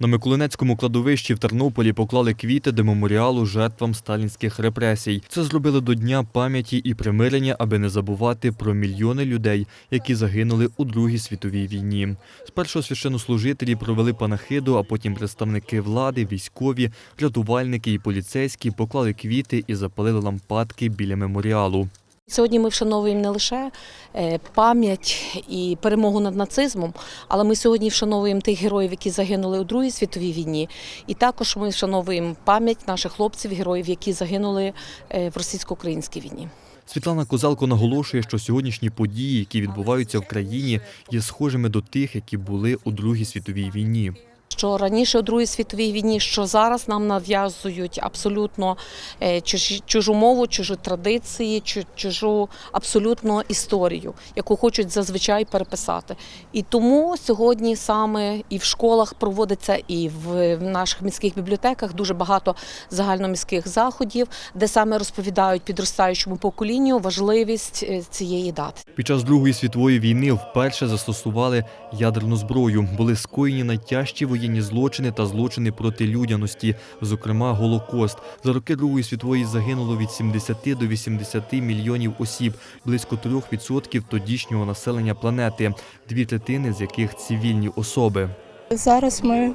На Миколинецькому кладовищі в Тернополі поклали квіти до меморіалу жертвам сталінських репресій. Це зробили до Дня пам'яті і примирення, аби не забувати про мільйони людей, які загинули у Другій світовій війні. Спершу священнослужителі провели панахиду, а потім представники влади, військові, рятувальники і поліцейські поклали квіти і запалили лампадки біля меморіалу. Сьогодні ми вшановуємо не лише е, пам'ять і перемогу над нацизмом, але ми сьогодні вшановуємо тих героїв, які загинули у Другій світовій війні. І також ми вшановуємо пам'ять наших хлопців, героїв, які загинули е, в російсько-українській війні. Світлана Козалко наголошує, що сьогоднішні події, які відбуваються в країні, є схожими до тих, які були у Другій світовій війні. Що раніше у Другій світовій війні, що зараз нам нав'язують абсолютно е, чужу мову, чужі традиції, чу- чужу абсолютно історію, яку хочуть зазвичай переписати. І тому сьогодні саме і в школах проводиться, і в в наших міських бібліотеках дуже багато загальноміських заходів, де саме розповідають підростаючому поколінню важливість е, цієї дати. Під час Другої світової війни вперше застосували ядерну зброю. Були скоєні найтяжчі воєнні злочини та злочини проти людяності, зокрема Голокост. За роки Другої світової загинуло від 70 до 80 мільйонів осіб, близько 3% тодішнього населення планети, дві третини з яких цивільні особи. Зараз ми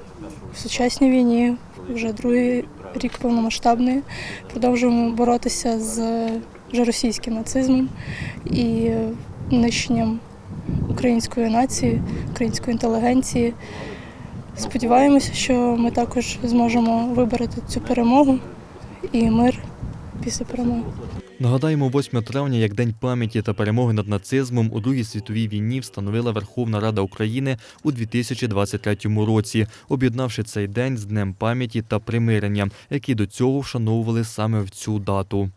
в сучасній війні, вже другий рік повномасштабної, продовжуємо боротися з вже російським нацизмом і нищенням української нації, української інтелігенції. Сподіваємося, що ми також зможемо вибороти цю перемогу і мир після перемоги. Нагадаємо, 8 травня, як День пам'яті та перемоги над нацизмом у Другій світовій війні встановила Верховна Рада України у 2023 році, об'єднавши цей день з Днем пам'яті та примирення, які до цього вшановували саме в цю дату.